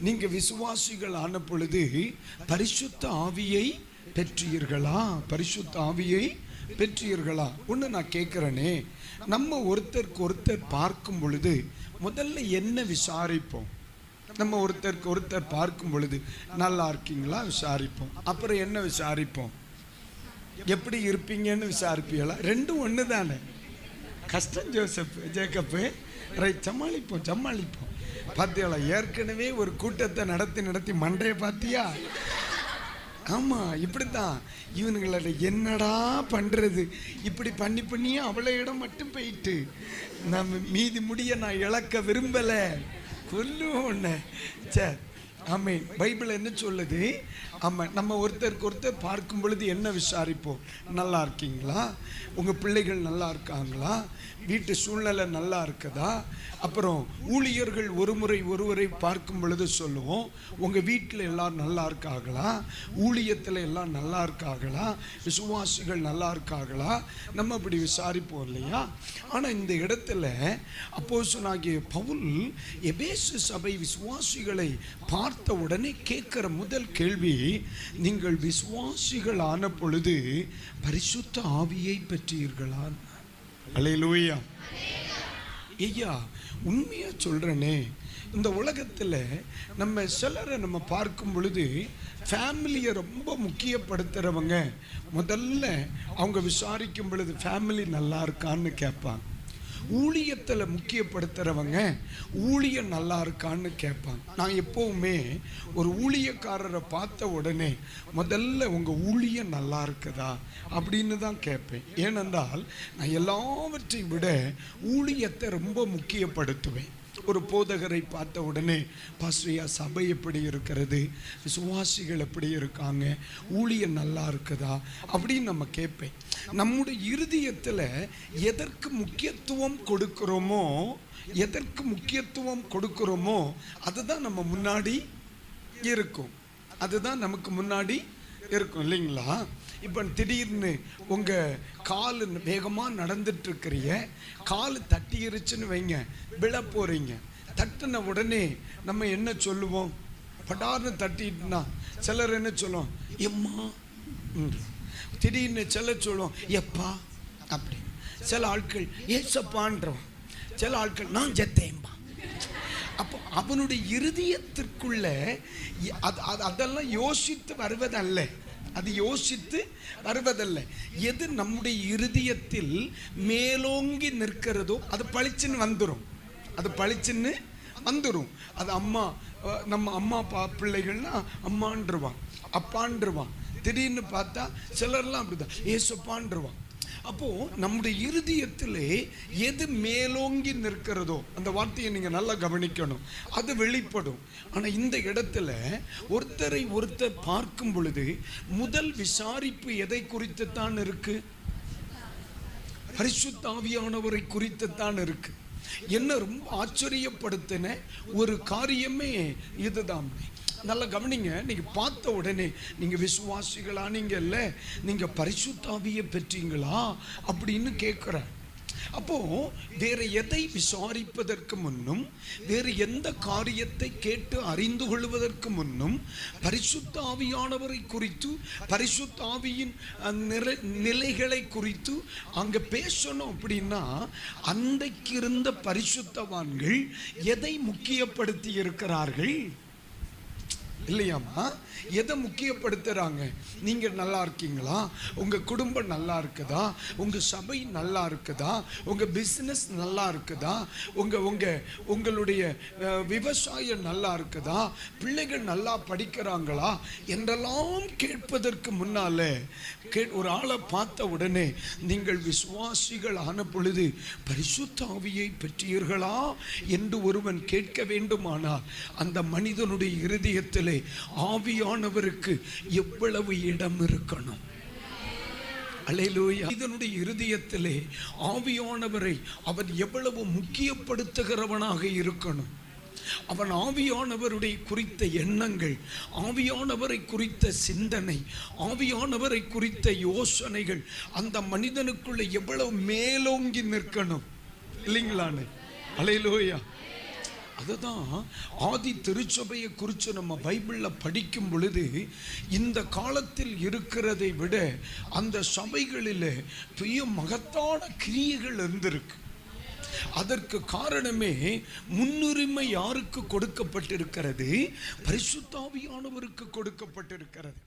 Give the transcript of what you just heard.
நீங்க விசுவாசிகள் ஆன பொழுது பரிசுத்த ஆவியை பெற்றீர்களா? பரிசுத்த ஆவியை பெற்றீர்களா? ஒன்று நான் கேட்குறேனே நம்ம ஒருத்தருக்கு ஒருத்தர் பார்க்கும் பொழுது முதல்ல என்ன விசாரிப்போம்? நம்ம ஒருத்தருக்கு ஒருத்தர் பார்க்கும் பொழுது நல்லா இருக்கீங்களா? விசாரிப்போம். அப்புறம் என்ன விசாரிப்போம்? எப்படி இருப்பீங்கன்னு விசாரிப்பீங்களா? ரெண்டும் ஒன்று தானே கஷ்டம் ஜோசப் ஜேக்கப்பு. ரைட் சமாளிப்போம் சமாளிப்போம். பார்த்தியாளா ஏற்கனவே ஒரு கூட்டத்தை நடத்தி நடத்தி மண்டையை பார்த்தியா? ஆமாம் இப்படித்தான். இவனுங்களோட என்னடா பண்ணுறது இப்படி பண்ணி பண்ணியே அவ்வளோ இடம் மட்டும் போயிட்டு. நம்ம மீதி முடிய நான் இழக்க விரும்பலை. கொல்லும் ஒன்று சரி ஆமை பைபிள் என்ன சொல்லுது? ஆமாம் நம்ம ஒருத்தருக்கு ஒருத்தர் பார்க்கும் பொழுது என்ன விசாரிப்போம்? நல்லா இருக்கீங்களா? உங்கள் பிள்ளைகள் நல்லா இருக்காங்களா? வீட்டு சூழ்நிலை நல்லா இருக்குதா? அப்புறம் ஊழியர்கள் ஒரு முறை ஒருவரை பார்க்கும் பொழுது சொல்லுவோம் உங்கள் வீட்டில் எல்லாம் நல்லா இருக்காங்களா? ஊழியத்தில் எல்லாம் நல்லா இருக்காங்களா? விசுவாசிகள் நல்லா இருக்காங்களா? நம்ம அப்படி விசாரிப்போம் இல்லையா? ஆனால் இந்த இடத்துல அப்போசனாகிய பவுல் எபேசு சபை விசுவாசிகளை பார்த்து உடனே கேட்கிற முதல் கேள்வி நீங்கள் விசுவாசிகள் ஆன பொழுது பரிசுத்த ஆவியை பெற்றீர்களா? அலையிலூயா ஐயா உண்மையா சொல்றேனே. இந்த உலகத்தில் நம்ம சிலரை நம்ம பார்க்கும் பொழுது ஃபேமிலியை ரொம்ப முக்கியப்படுத்துகிறவங்க முதல்ல அவங்க விசாரிக்கும் பொழுது ஃபேமிலி நல்லா இருக்கான்னு கேட்பாங்க. ஊழியத்தில் முக்கியப்படுத்துகிறவங்க ஊழியம் நல்லா இருக்கான்னு கேட்பாங்க. நான் எப்போவுமே ஒரு ஊழியக்காரரை பார்த்த உடனே முதல்ல உங்கள் ஊழியம் நல்லா இருக்குதா? அப்படின்னு தான் கேட்பேன். ஏனென்றால் நான் எல்லாவற்றையும் விட ஊழியத்தை ரொம்ப முக்கியப்படுத்துவேன். ஒரு போதகரை பார்த்த உடனே பாஸ்ரியா சபை எப்படி இருக்கிறது? சுவாசிகள் எப்படி இருக்காங்க? ஊழியம் நல்லா இருக்குதா? அப்படின்னு நம்ம கேட்பேன். நம்முடைய இருதயத்தில் எதற்கு முக்கியத்துவம் கொடுக்குறோமோ எதற்கு முக்கியத்துவம் கொடுக்குறோமோ அதுதான் நம்ம முன்னாடி இருக்கும். அதுதான் நமக்கு முன்னாடி இருக்கும் இல்லைங்களா? இப்போ திடீர்னு உங்கள் கால் வேகமாக நடந்துட்டுருக்கிறிய கால் தட்டிருச்சுன்னு வைங்க விழ போகிறீங்க தட்டின உடனே நம்ம என்ன சொல்லுவோம்? படார்னு தட்டிட்டுனா சிலர் என்ன சொல்லுவோம் எம்மா திடீர்னு சிலர் சொல்லுவோம் எப்பா அப்படி. சில ஆட்கள் ஏசப்பான்றோம். சில ஆட்கள் நான் ஜெத்தேன்பா. அப்போ அவனுடைய இருதயத்திற்குள்ள அது அது- அதெல்லாம் யோசித்து வருவதல்ல. அது யோசித்து வருவதல்ல. எது நம்முடைய இருதயத்தில் மேலோங்கி நிற்கிறதோ அது பளிச்சுன்னு வந்துடும் அது பளிச்சுன்னு வந்துடும் அது அம்மா நம்ம அம்மா பா பிள்ளைகள்னா அம்மான்றுவான் அப்பான்றுவான். திடீர்னு பார்த்தா சிலர்லாம் அப்படிதான். ஏசப்பான்றுவான். அப்போ நம்முடைய இருதயத்திலே எது மேலோங்கி நிற்கிறதோ அந்த வார்த்தையை நீங்க நல்லா கவனிக்கணும். அது வெளிப்படும். ஆனா இந்த இடத்துல ஒருத்தரை ஒருத்தர் பார்க்கும் பொழுது முதல் விசாரிப்பு எதை குறித்து தான் இருக்கு? பரிசுத்தாவியானவரை குறித்து தான் இருக்கு. என்ன ரொம்ப ஆச்சரியப்படுத்தின ஒரு காரியமே இதுதான். நல்லா கவனிங்க. நீங்கள் பார்த்த உடனே நீங்கள் விசுவாசிகளா நீங்கள் இல்லை. நீங்கள் பரிசுத்தாவியை பெற்றீங்களா? அப்படின்னு கேட்குறேன் அப்போ வேற எதை விசாரிப்பதற்கு முன்னும் வேறு எந்த காரியத்தை கேட்டு அறிந்து கொள்வதற்கு முன்னும் பரிசுத்த ஆவியானவரை குறித்து பரிசுத்த ஆவியின் நிலைகளை குறித்து அங்க பேசணும் அப்படின்னா அன்றைக்கு இருந்த பரிசுத்தவான்கள் எதை முக்கியப்படுத்தி இருக்கிறார்கள்? இல்லையாம்மா? எதை முக்கியப்படுத்துகிறாங்க நீங்கள் நல்லா இருக்கீங்களா? உங்கள் குடும்பம் நல்லா இருக்குதா? உங்கள் சபை நல்லா இருக்குதா? உங்கள் பிஸ்னஸ் நல்லா இருக்குதா? உங்கள் உங்கள் உங்களுடைய விவசாயம் நல்லா இருக்குதா? பிள்ளைகள் நல்லா படிக்கிறாங்களா? என்றெல்லாம் கேட்பதற்கு முன்னால் கே ஒரு ஆளை பார்த்த உடனே நீங்கள் விசுவாசிகள் ஆன பொழுது பரிசுத்தாவியை பெற்றீர்களா? என்று ஒருவன் கேட்க வேண்டுமானால் அந்த மனிதனுடைய இருதயத்தில் ஆவியானவருக்கு எவ்வளவு இடம் இருக்கணும்? அல்லேலூயா. இதனுடைய இருதயத்திலே ஆவியானவரை அவர் எவ்வளவு முக்கியப்படுத்துகிறவனாக இருக்கணும்? அவன் ஆவியானவருடைய குறித்த எண்ணங்கள் ஆவியானவரை குறித்த சிந்தனை ஆவியானவரை குறித்த யோசனைகள் அந்த மனிதனுக்குள்ள எவ்வளவு மேலோங்கி நிற்கணும்? இல்லைங்களானே? அலையிலோயா அதுதான் ஆதி திருச்சபையை குறித்து நம்ம பைபிளில் படிக்கும் பொழுது இந்த காலத்தில் இருக்கிறதை விட அந்த சபைகளில் பெரிய மகத்தான கிரியைகள் இருந்திருக்கு. அதற்கு காரணமே முன்னுரிமை யாருக்கு கொடுக்கப்பட்டிருக்கிறது? பரிசுத்தாவியானவருக்கு கொடுக்கப்பட்டிருக்கிறது.